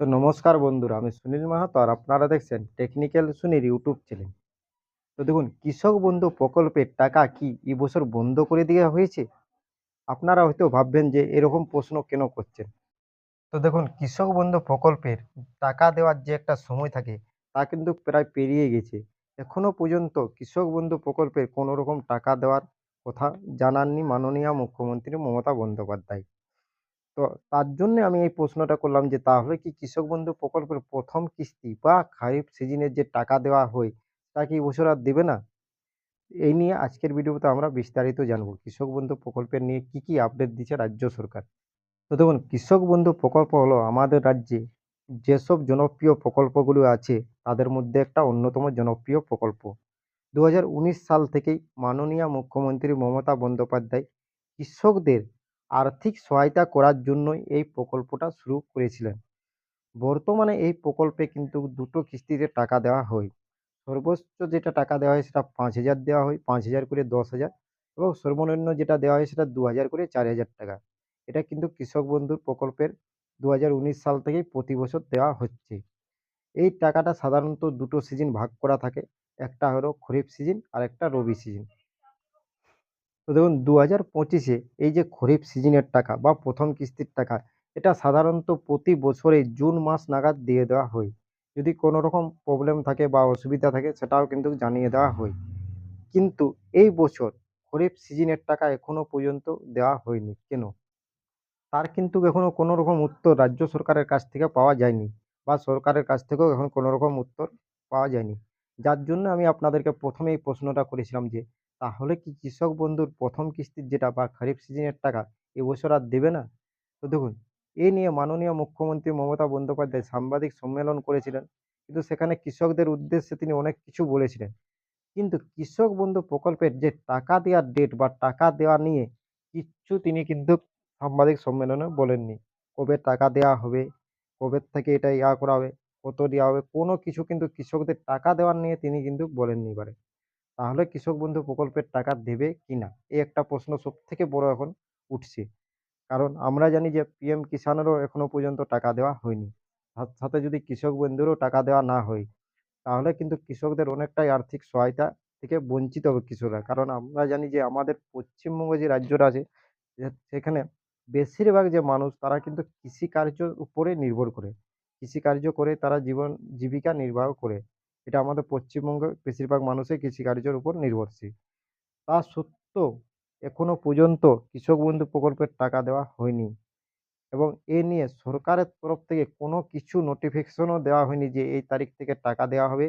তো নমস্কার বন্ধুরা, আমি সুনীল মাহাতো আর আপনারা দেখছেন টেকনিক্যাল সুনীল ইউটিউব চ্যানেল। তো দেখুন, কৃষক বন্ধু প্রকল্পের টাকা কি এবছর বন্ধ করে দেওয়া হয়েছে? আপনারা হয়তো ভাববেন যে এরকম প্রশ্ন কেন করছেন? তো দেখুন, কৃষক বন্ধু প্রকল্পের টাকা দেওয়ার যে একটা সময় থাকে, তা কিন্তু প্রায় পেরিয়ে গেছে। এখনও পর্যন্ত কৃষক বন্ধু প্রকল্পের কোনো রকম টাকা দেওয়ার কথা জানাননি মাননীয় মুখ্যমন্ত্রী মমতা বন্দ্যোপাধ্যায়। তো তার জন্যে আমি এই প্রশ্নটা করলাম যে, তাহলে কি কৃষক বন্ধু প্রকল্পের প্রথম কিস্তি বা খারিফ সিজনের যে টাকা দেওয়া হয়, তা কি বছর আর দেবে না? এই নিয়ে আজকের ভিডিওতে আমরা বিস্তারিত জানব, কৃষক বন্ধু প্রকল্পের নিয়ে কি কি আপডেট দিচ্ছে রাজ্য সরকার। তো দেখুন, কৃষক বন্ধু প্রকল্প হলো আমাদের রাজ্যে যেসব জনপ্রিয় প্রকল্পগুলো আছে, তাদের মধ্যে একটা অন্যতম জনপ্রিয় প্রকল্প। দু হাজার উনিশ সাল থেকেই মাননীয় মুখ্যমন্ত্রী মমতা বন্দ্যোপাধ্যায় কৃষকদের আর্থিক সহায়তা করার জন্যই এই প্রকল্পটা শুরু করেছিলেন। বর্তমানে এই প্রকল্পে কিন্তু দুটো কিস্তিতে টাকা দেওয়া হয়। সর্বোচ্চ যেটা টাকা দেওয়া হয় সেটা পাঁচ হাজার দেওয়া হয়, পাঁচ হাজার করে দশ হাজার এবং সর্বনিম্ন যেটা দেওয়া হয় সেটা দু হাজার করে চার হাজার টাকা। এটা কিন্তু কৃষক বন্ধুর প্রকল্পের দু হাজার উনিশ সাল থেকেই প্রতি বছর দেওয়া হচ্ছে। এই টাকাটা সাধারণত দুটো সিজন ভাগ করা থাকে, একটা হলো খরিফ সিজন আর একটা রবি সিজন তো দেখুন দু হাজার পঁচিশে এই যে খরিফ সিজনের টাকা বা প্রথম কিস্তির টাকা, এটা সাধারণত প্রতি বছরে জুন মাস নাগাদ দিয়ে দেওয়া হয়। যদি কোনো রকম প্রবলেম থাকে বা অসুবিধা থাকে, সেটাও কিন্তু জানিয়ে দেওয়া হয়। কিন্তু এই বছর খরিফ সিজনের টাকা এখনও পর্যন্ত দেওয়া হয়নি। কেন? তার কিন্তু এখনও কোনো রকম উত্তর রাজ্য সরকারের কাছ থেকে পাওয়া যায়নি বা সরকারের কাছ থেকেও এখন কোনো রকম উত্তর পাওয়া যায়নি। যার জন্য আমি আপনাদেরকে প্রথমে এই প্রশ্নটা করেছিলাম যে তাহলে কি কৃষক বন্ধুর প্রথম কিস্তির যেটা বা খারিফ সিজনের টাকা এবছর আর দেবে না? তো দেখুন এই নিয়ে মাননীয় মুখ্যমন্ত্রী মমতা বন্দ্যোপাধ্যায় সাংবাদিক সম্মেলন করেছিলেন। কিন্তু সেখানে কৃষকদের উদ্দেশ্যে তিনি অনেক কিছু বলেছিলেন। কিন্তু কৃষক বন্ধু প্রকল্পের যে টাকা দেওয়ার ডেট বা টাকা দেওয়া নিয়ে কিচ্ছু তিনি কিন্তু সাংবাদিক সম্মেলনে বলেননি। কবে টাকা দেওয়া হবে? কবে থেকে এটা ইয়া করা হবে? কত দেওয়া হবে? কোনো কিছু কিন্তু কৃষকদের টাকা দেওয়ার নিয়ে তিনি কিন্তু বলেননি এবারে। তাহলে কৃষক বন্ধু প্রকল্পের টাকা দেবে কি না এই একটা প্রশ্ন সব থেকে বড় এখন উঠছে। কারণ আমরা জানি যে পিএম কিষানেরও এখনও পর্যন্ত টাকা দেওয়া হয়নি। সাথে যদি কৃষক বন্ধুরও টাকা দেওয়া না হয়, তাহলে কিন্তু কৃষকদের অনেকটাই আর্থিক সহায়তা থেকে বঞ্চিত হবে কৃষকরা। কারণ আমরা জানি যে আমাদের পশ্চিমবঙ্গ যে রাজ্যটা আছে সেখানে বেশিরভাগ যে মানুষ তারা কিন্তু কৃষিকার্যের উপরে নির্ভর করে। কৃষিকার্য করে তারা জীবন, জীবিকা নির্বাহ করে। এটা আমাদের পশ্চিমবঙ্গের বেশিরভাগ মানুষই কৃষিকার্যের উপর নির্ভরশীল। তা সত্ত্বেও এখনও পর্যন্ত কৃষক বন্ধু প্রকল্পের টাকা দেওয়া হয়নি এবং এ নিয়ে সরকারের তরফ থেকে কোনো কিছু নোটিফিকেশনও দেওয়া হয়নি যে এই তারিখ থেকে টাকা দেওয়া হবে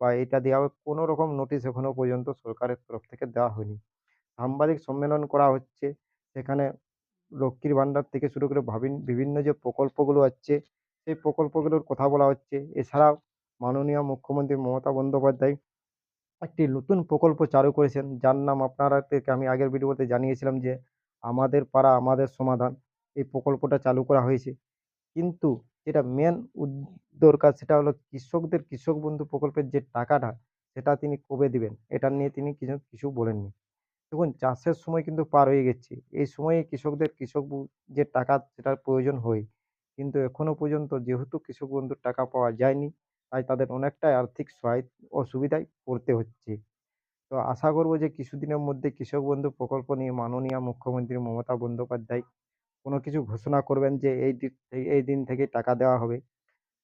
বা এটা দেওয়া হবে। কোনো রকম নোটিশ এখনও পর্যন্ত সরকারের তরফ থেকে দেওয়া হয়নি। সাংবাদিক সম্মেলন করা হচ্ছে, সেখানে লক্ষ্মীর ভাণ্ডার থেকে শুরু করে বিভিন্ন যে প্রকল্পগুলো আছে, সেই প্রকল্পগুলোর কথা বলা হচ্ছে। এছাড়াও মাননীয় মুখ্যমন্ত্রী মমতা বন্দ্যোপাধ্যায় একটি নতুন প্রকল্প চালু করেছেন। যার নাম আপনারাদেরকে আমি আগের ভিডিওতে জানিয়েছিলাম যে, আমাদের পাড়া, আমাদের সমাধান এই প্রকল্পটা চালু করা হয়েছে। কিন্তু যেটা মেন দরকার সেটা হলো কৃষকদের কৃষক বন্ধু প্রকল্পের যে টাকাটা, সেটা তিনি কবে দিবেন? এটা নিয়ে তিনি কিছু কিছু বলেননি। দেখুন, চাষের সময় কিন্তু পার হয়ে গেছে। এই সময়ে কৃষকদের কৃষক যে টাকা, সেটার প্রয়োজন হয়। কিন্তু এখনও পর্যন্ত যেহেতু কৃষক বন্ধুর টাকা পাওয়া যায়নি তাই তাদের অনেকটাই আর্থিক সহায় অসুবিধায় পড়তে হচ্ছে। তো আশা করব যে কিছুদিনের মধ্যে কৃষক বন্ধু প্রকল্প নিয়ে মাননীয় মুখ্যমন্ত্রী মমতা বন্দ্যোপাধ্যায় কোনো কিছু ঘোষণা করবেন যে এই দিক এই দিন থেকে টাকা দেওয়া হবে।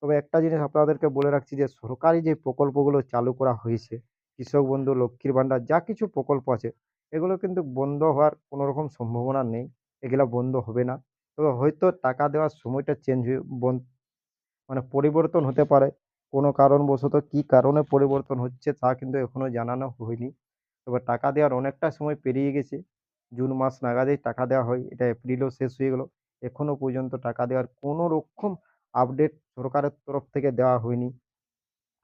তবে একটা জিনিস আপনাদেরকে বলে রাখছি যে সরকারি যে প্রকল্পগুলো চালু করা হয়েছে, কৃষক বন্ধু, লক্ষ্মীর ভাণ্ডার, যা কিছু প্রকল্প আছে, এগুলো কিন্তু বন্ধ হওয়ার কোনো রকম সম্ভাবনা নেই। এগুলো বন্ধ হবে না। তবে হয়তো টাকা দেওয়ার সময়টা চেঞ্জ হয়ে মানে পরিবর্তন হতে পারে। কোনো কারণবশত কী কারণে পরিবর্তন হচ্ছে তা কিন্তু এখনও জানানো হয়নি। তবে টাকা দেওয়ার অনেকটা সময় পেরিয়ে গেছে। জুন মাস নাগাদেই টাকা দেওয়া হয়, এটা এপ্রিলও শেষ হয়ে গেল। এখনও পর্যন্ত টাকা দেওয়ার কোনো রকম আপডেট সরকারের তরফ থেকে দেওয়া হয়নি।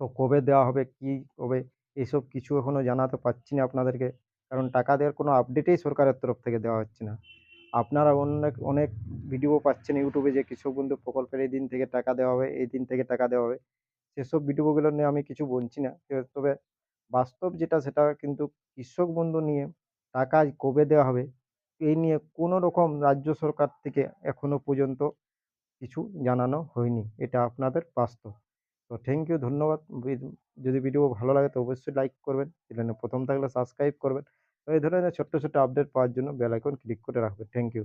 তো কবে দেওয়া হবে, কী কবে, এসব কিছু এখনও জানাতে পারছি না আপনাদেরকে। কারণ টাকা দেওয়ার কোনো আপডেটেই সরকারের তরফ থেকে দেওয়া হচ্ছে না। আপনারা অনেক অনেক ভিডিও পাচ্ছেন ইউটিউবে যে কৃষক বন্ধু প্রকল্পের এই দিন থেকে টাকা দেওয়া হবে, এই দিন থেকে টাকা দেওয়া হবে। সেসব ভিডিওগুলো নিয়ে আমি কিছু বলছি না। তবে বাস্তব যেটা সেটা কিন্তু কৃষক বন্ধু নিয়ে টাকা কবে দেওয়া হবে, এই নিয়ে কোনো রকম রাজ্য সরকার থেকে এখনও পর্যন্ত কিছু জানানো হয়নি। এটা আপনাদের বাস্তব। তো থ্যাংক ইউ ধন্যবাদ। যদি ভিডিও ভালো লাগে তো অবশ্যই লাইক করবেন। চ্যানেলে প্রথম থাকলে সাবস্ক্রাইব করবেন। তো এই ধরনের ছোট্ট ছোট্ট আপডেট পাওয়ার জন্য বেল আইকন ক্লিক করে রাখবেন। Thank you